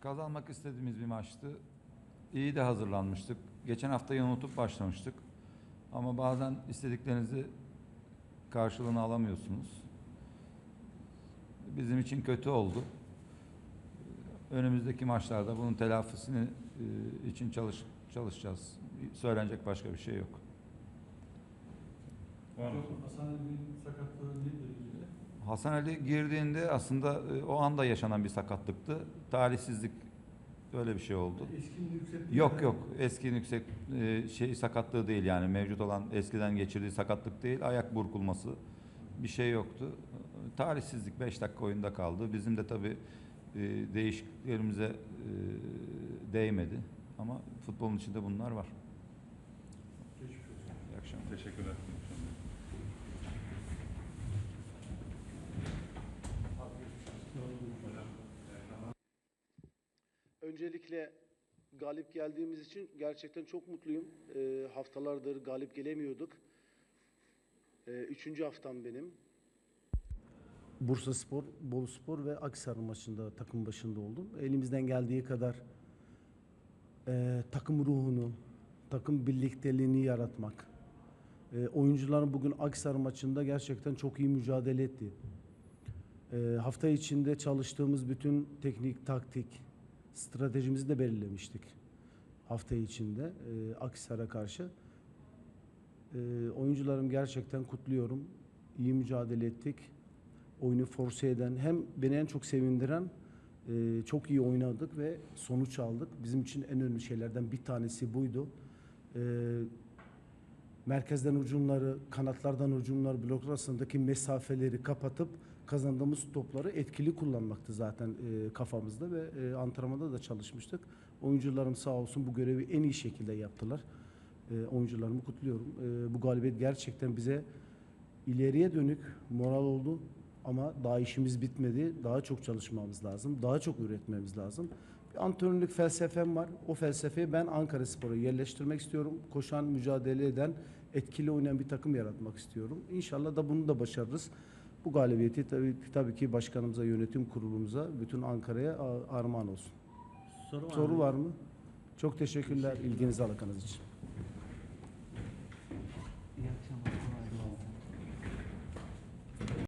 Kazanmak istediğimiz bir maçtı. İyi de hazırlanmıştık. Geçen haftayı unutup başlamıştık. Ama bazen istediklerinizi karşılığını alamıyorsunuz. Bizim için kötü oldu. Önümüzdeki maçlarda bunun telafisini e, için çalış çalışacağız. Söylenecek başka bir şey yok. Var mı? Hasan sakatlığı nedir ilgili? Hasan Ali girdiğinde aslında e, o anda yaşanan bir sakatlıktı. Talihsizlik öyle bir şey oldu. Eskinin yüksek Yok yok eski yüksek e, şey sakatlığı değil yani mevcut olan eskiden geçirdiği sakatlık değil ayak burkulması bir şey yoktu. Talihsizlik 5 dakika oyunda kaldı. Bizim de tabii e, değişikliklerimize değmedi ama futbolun içinde bunlar var. Geçmiş olsun. İyi akşamlar. Teşekkürler. Öncelikle galip geldiğimiz için gerçekten çok mutluyum. Ee, haftalardır galip gelemiyorduk. Ee, üçüncü haftam benim. Bursa Spor, Bolu Spor ve Akhisar maçında takım başında oldum. Elimizden geldiği kadar eee, takım ruhunu, takım birlikteliğini yaratmak. Eee oyuncuların bugün Akhisar maçında gerçekten çok iyi mücadele etti. Eee, hafta içinde çalıştığımız bütün teknik, taktik, stratejimizi de belirlemiştik. Hafta içinde eee Akhisar'a karşı. Eee, oyuncularım gerçekten kutluyorum. İyi mücadele ettik oyunu force eden hem beni en çok sevindiren e, çok iyi oynadık ve sonuç aldık. Bizim için en önemli şeylerden bir tanesi buydu. E, merkezden hücumları, kanatlardan hücumlar, blok arasındaki mesafeleri kapatıp kazandığımız topları etkili kullanmaktı zaten e, kafamızda ve e, antrenmanda da çalışmıştık. Oyuncularım sağ olsun bu görevi en iyi şekilde yaptılar. E, oyuncularımı kutluyorum. E, bu galibiyet gerçekten bize ileriye dönük moral oldu. Ama daha işimiz bitmedi. Daha çok çalışmamız lazım. Daha çok üretmemiz lazım. Antrenörlük felsefem var. O felsefeyi ben Ankara Spor'a yerleştirmek istiyorum. Koşan, mücadele eden, etkili oynayan bir takım yaratmak istiyorum. İnşallah da bunu da başarırız. Bu galibiyeti tabii, tabii ki başkanımıza, yönetim kurulumuza, bütün Ankara'ya armağan olsun. Soru var Soru var mı? Çok teşekkürler ilginizi alakanız için.